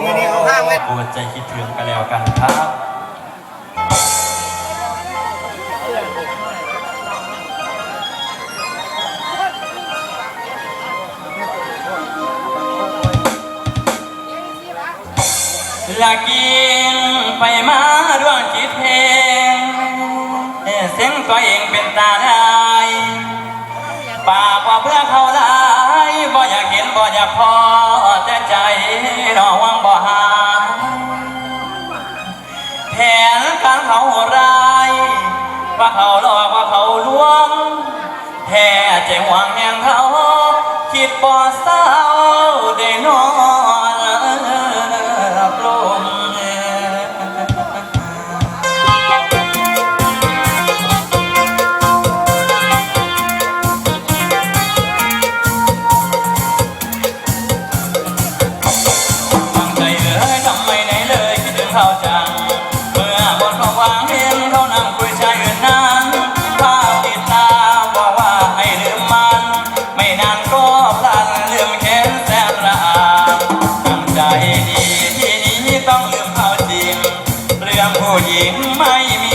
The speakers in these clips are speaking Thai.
นี่นี่เอาข้างไว้ปวดใจคิดถึงกันแล้วกันครับละกินไปมาดวงจิตเพลงเสียงตัวเองเป็นตาได้ปากว่าเพื่อเขาหลายบ่อยากเห็นบ่อยากพอแต่ใจ ว่าเขาหลอกว่าเขาลวง แท้ใจหวังแห่งเขา คิดบ่เศร้าได้นอน ก็พลันลืมแค้นแสนระอาตั้งใจดีที่นี้ต้องลืมเขาจริง เรื่องผู้หญิงไม่มี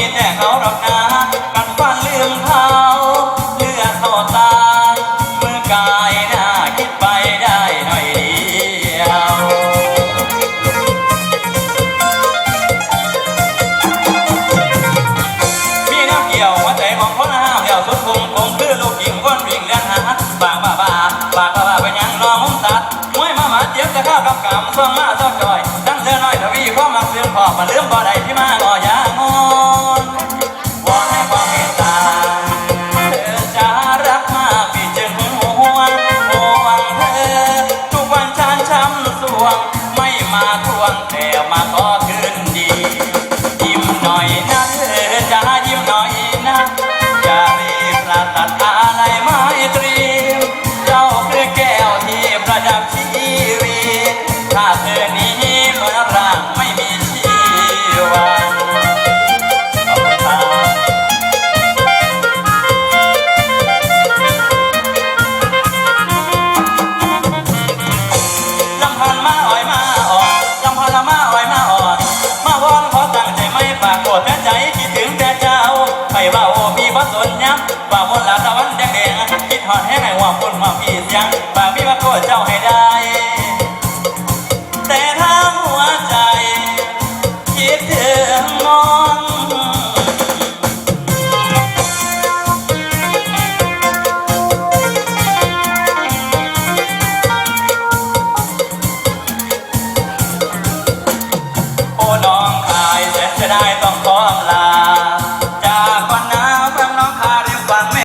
กับกำส่วงมาเจ้าจอยตั้งเธอน้อยทวีความมักเสื่อมพอมาเลื่อมบ่ได้ที่มาก่อยางอนวอนให้ความเมตตาเธอจะรักมากพี่จึงห่วงห่วงเธอทุกวันฉันช้ำสวง ไม่มาทวงแต่มาขอคืนดียิ้มหน่อย ติดหอนแห้งไงว่าคนมาพี่ยังบาพี่